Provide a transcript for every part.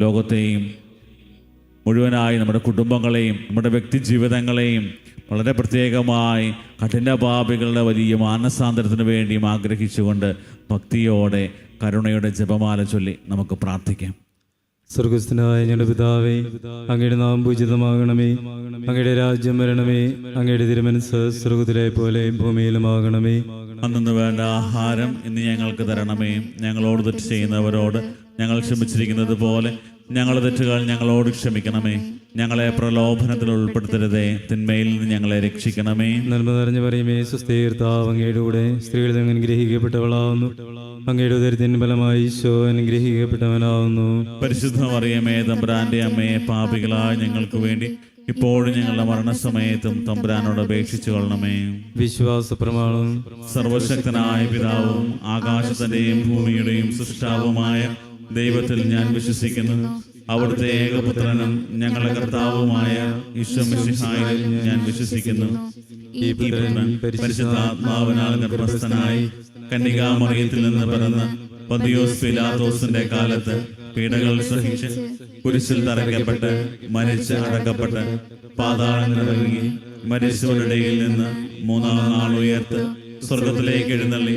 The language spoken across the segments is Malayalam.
ലോകത്തെയും മുഴുവനായി നമ്മുടെ കുടുംബങ്ങളെയും നമ്മുടെ വ്യക്തി ജീവിതങ്ങളെയും വളരെ പ്രത്യേകമായി കഠിനപാപികളുടെ വലിയ മാനസാന്തരത്തിന് വേണ്ടിയും ആഗ്രഹിച്ചുകൊണ്ട് ഭക്തിയോടെ കരുണയുടെ ജപമാല ചൊല്ലി നമുക്ക് പ്രാർത്ഥിക്കാം. സ്വർഗസ്ഥനായ ഞങ്ങളുടെ പിതാവേ അങ്ങയുടെ നാം പൂജിതമാകണമേ. അങ്ങയുടെ രാജ്യം വരണമേ. അങ്ങയുടെ തിരുമനസ് സ്വർഗത്തിലെ പോലെ ഭൂമിയിലുമാകണമേ. അന്നു വേണ്ട ആഹാരം ഇന്ന് ഞങ്ങൾക്ക് തരണമേ. ഞങ്ങളോട് തെറ്റ് ചെയ്യുന്നവരോട് ഞങ്ങൾ ക്ഷമിച്ചിരിക്കുന്നത് പോലെ ഞങ്ങളുടെ തെറ്റുകൾ ഞങ്ങളോട് ക്ഷമിക്കണമേ. ഞങ്ങളെ പ്രലോഭനത്തിൽ ഉൾപ്പെടുത്തരുതേ. തിന്മയിൽ നിന്ന് ഞങ്ങളെ രക്ഷിക്കണമേ. നന്മ നിറഞ്ഞു പറയുമേ സുസ്ഥീർത്താവ് അങ്ങയുടെ കൂടെ സ്ത്രീകളിൽ അങ്ങ് അനുഗ്രഹിക്കപ്പെട്ടവളാവുന്നു. അങ്ങയുടെ ഉദരത്തിന് ഫലമായി ഈശോ അനുഗ്രഹിക്കപ്പെട്ടവനാവുന്നു. പരിശുദ്ധ മറിയമേ തമ്പുരാന്റെ അമ്മയെ പാപികളായ ഞങ്ങൾക്ക് വേണ്ടി ഇപ്പോഴും ഞങ്ങളുടെ മരണസമയത്തും തമ്പുരാനോട് അപേക്ഷിച്ചു കൊള്ളണമേ. വിശ്വാസ പ്രമാണം സർവശക്തനായ പിതാവും ആകാശത്തിന്റെയും ഭൂമിയുടെയും സൃഷ്ടാവുമായ ദൈവത്തിൽ ഞാൻ വിശ്വസിക്കുന്നു. അവിടുത്തെ ഏകപുത്രനും ഞങ്ങളുടെ കർത്താവുമായ ഞാൻ വിശ്വസിക്കുന്നു. ഈ പരിശുദ്ധാത്മാവിനാൽ ഗർഭസ്ഥനായി കന്യകാമറിയത്തിൽ നിന്ന് പിറന്ന് പതിയോസ് പിലാത്തോസിന്റെ കാലത്ത് പീഡകൾ സഹിച്ച് കുരിശിൽ തറയ്ക്കപ്പെട്ട് മരിച്ച് അടക്കപ്പെട്ട് പാതാളങ്ങളിറങ്ങി മരിച്ചവരുടെ നിന്ന് മൂന്നാം നാൾ ഉയർത്ത് സ്വർഗത്തിലേക്ക് എഴുന്നള്ളി.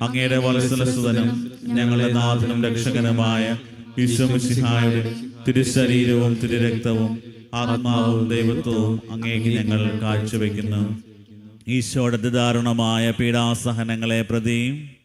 അങ്ങയുടെ വത്സലസുതനും ഞങ്ങളുടെ നാഥനും രക്ഷകനുമായ ഈശ്വമിശിഹായുടെ തിരുശരീരവും തിരുരക്തവും ആത്മാവും ദൈവത്വവും അങ്ങേക്ക് ഞങ്ങൾ കാഴ്ചവെക്കുന്നു. ഈശോയുടെ ദാരുണമായ പീഡാസഹനങ്ങളെ പ്രതിയും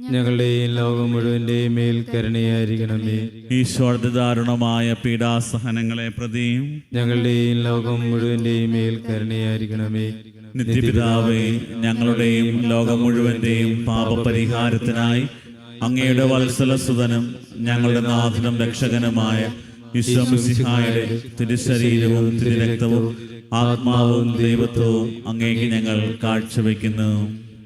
ഞങ്ങളുടെയും ലോകം മുഴുവന്റെയും മേൽ കരുണയായിരിക്കണമേ. ഈശ്വരത്തെ ദാരുണമായ പീഡാസഹനങ്ങളെ പ്രതിയും ഞങ്ങളുടെ ലോകം മുഴുവന്റെയും മേൽ കരുണയായിരിക്കണമേ. നിത്യപിതാവേ ഞങ്ങളുടെയും ലോകം മുഴുവന്റെയും പാപപരിഹാരത്തിനായി അങ്ങയുടെ വത്സല സുതനും ഞങ്ങളുടെ നാഥനും രക്ഷകനുമായ വിശ്വസിഹായുടെ തിരുശരീരവും തിരുരക്തവും ആത്മാവും ദൈവത്വവും അങ്ങേക്ക് ഞങ്ങൾ കാഴ്ചവെക്കുന്നു.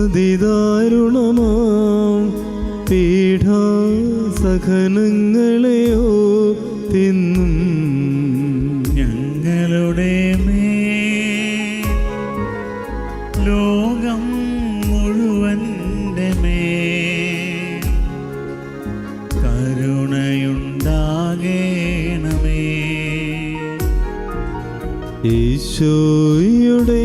അതിദാരുണമാം സഖനങ്ങളെയോ തിന്നും ഞങ്ങളുടെ മേ ലോകം മുഴുവന്റെ മേ കരുണയുണ്ടാകേണമേ. ഈശോയുടെ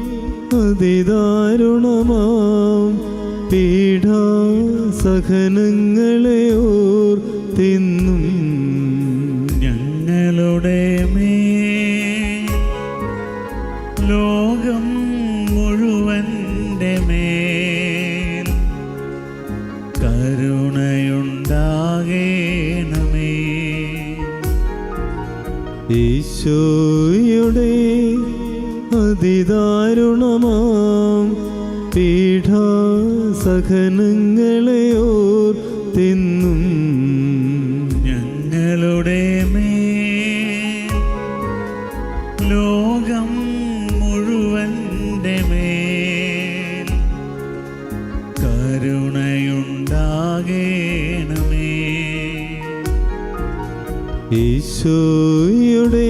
അതിദാരുണമാം. ഓർ തിന്നും ഞങ്ങളുടെ മേ ലോകം മുഴുവന്റെ മേ കരുണയുണ്ടാകേണമേ. ഈശോയുടെ അതിദാരുണമാം പീഡാസഹനങ്ങളെ ഓർത്തിന്നും ഞങ്ങളുടെ മേ ലോകം മുഴുവന്റെ മേ കരുണയുണ്ടാകേണമേ. ഈശോയുടെ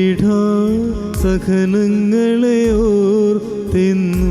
പീഡാസഹനങ്ങളെ ഓർത്തിന്നും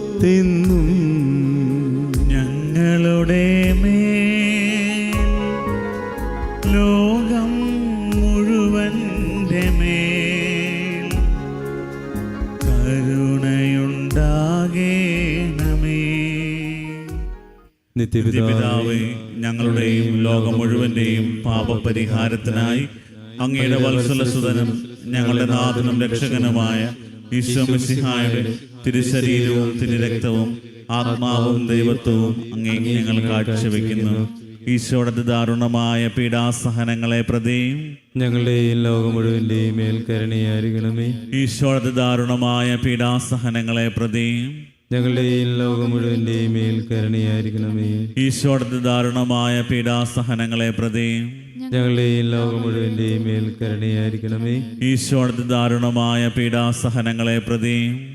ഓർത്തിന്നും ഞങ്ങളുടെ ലോകം മുഴുവന്റെ മേൽ. കരുണയുണ്ടാകേണമേ. നിത്യപിതാവേ ഞങ്ങളുടെയും ലോകം മുഴുവന്റെയും പാപപരിഹാരത്തിനായി അങ്ങയുടെ വത്സലസുതനും ഞങ്ങളുടെ നാഥനും രക്ഷകനുമായ ഈശ്വമിസിഹായുടെ തിരുശരീരവും തിരുരക്തവും ആത്മാവും ദൈവത്വവും അങ്ങേ ഞങ്ങൾ കാഴ്ചവെക്കുന്നു. ഈശോയുടെ ദാരുണമായ പീഡാസഹനങ്ങളെ പ്രതി ഞങ്ങളുടെ ലോകം മുഴുവന്റെയും മേൽക്കരണിയായിരിക്കണമേ ഈശോടത്തെ ദാരുണമായ പീഡാസഹനങ്ങളെ പ്രതി ഈ ലോകം മുഴുവന്റെയും മേൽക്കരണിയായിരിക്കണമേ ഈശോടത്തെ ദാരുണമായ പീഡാസഹനങ്ങളെ പ്രതി ഈ ലോകം മുഴുവന്റെയും മേൽക്കരണിയായിരിക്കണമേ ഈശോടത്തെ ദാരുണമായ പീഡാസഹനങ്ങളെ പ്രതി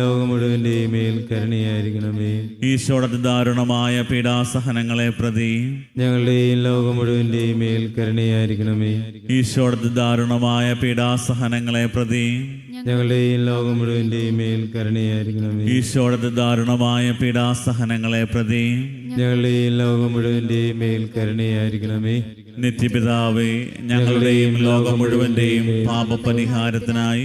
ലോകം മുഴുവന്റെയും മേൽ കരുണയായിരിക്കണമേ. ദാരുണമായ പീഡാസഹനങ്ങളെ പ്രതി ഞങ്ങളുടെയും ലോകം മുഴുവന്റെയും മേൽ കരുണയായിരിക്കണമേ. ഈശോടത്ത് ദാരുണമായ പീഡാസഹനങ്ങളെ പ്രതി ഞങ്ങളുടെയും ലോകം മുഴുവന്റെയും മേൽ കരുണയായിരിക്കണമേ. ഈശോടത്ത് ദാരുണമായ പീഡാസഹനങ്ങളെ പ്രതി ഞങ്ങളുടെയും ലോകം മുഴുവന്റെയും മേൽ കരുണയായിരിക്കണമേ. നിത്യപിതാവേ ഞങ്ങളുടെയും ലോകം മുഴുവന്റെയും പാപപരിഹാരത്തിനായി